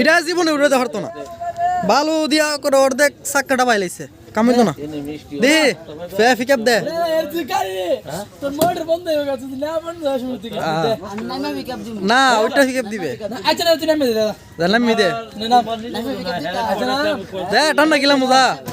এটা জীবনে উড়ে পারতো না। বালু দিয়া করে অর্ধেক চাক্কাটা বাইলাইছে। কামে তো না। দে, ফে পিকআপ দে। না, ওইটা পিকআপ দিবে। আচ্ছা না দে। দে ঠান্ডা গিলাম মজা।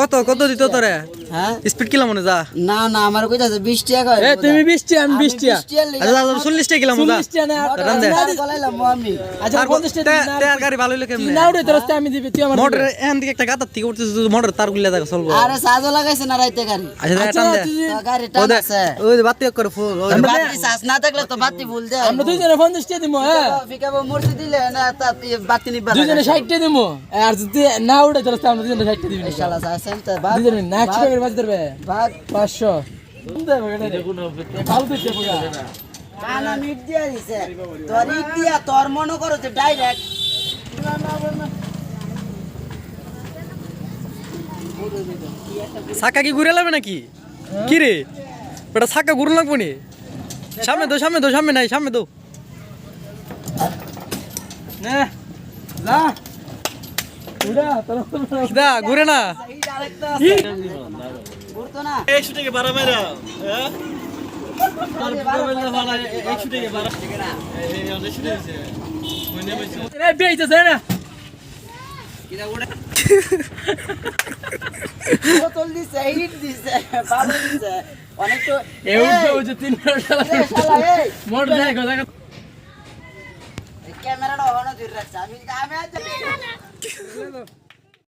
কত কত দিত তোরে? হ্যাঁ? স্পিড কিলাম মনে যা। না না আমার কয় এ তুমি আমি আচ্ছা দাদা চল্লিশ টাকা মজা না আমি আচ্ছা তার পঞ্চাশ টাকা দিবি না তে আর গাড়ি ভালো হইলে না উঠে তোর রাস্তায় আমি দিবি তুই আমার মোটর এখান থেকে একটা গাতার থেকে উঠতেছে মোটর তার গুলিয়া দেখা চলবো। আরে সাজো লাগাইছে না রাইতে গাড়ি। আচ্ছা আচ্ছা টান দে। গাড়ি টান আছে। ওই বাতি করে ফুল বাতি সাজ না থাকলে তো বাতি ভুল দে। আমরা দুইজনে পঞ্চাশ টাকা দিব হ্যাঁ। ফিকাবো মূর্তি দিলে না তা নিবা দুইজনে ষাট আর যদি না উঠে আমরা দিবি তো ধরবে। ভাগ তোর মনে করো যে ডাইরেক্ট চাকা কি ঘুরে লাগবে নাকি? কি রে? ওটা চাকা ঘুরে লাগবো নি? সামনে দো সামনে দো সামনে নাই সামনে দো। না। দা ঘুরে না। ঘুরতো না এ বেইতেছে না। বোতল দিছে ইট দিছে বালু দিছে অনেক ক্যামেরাটা ওখানে ধরে রাখছে আমি আমি আজ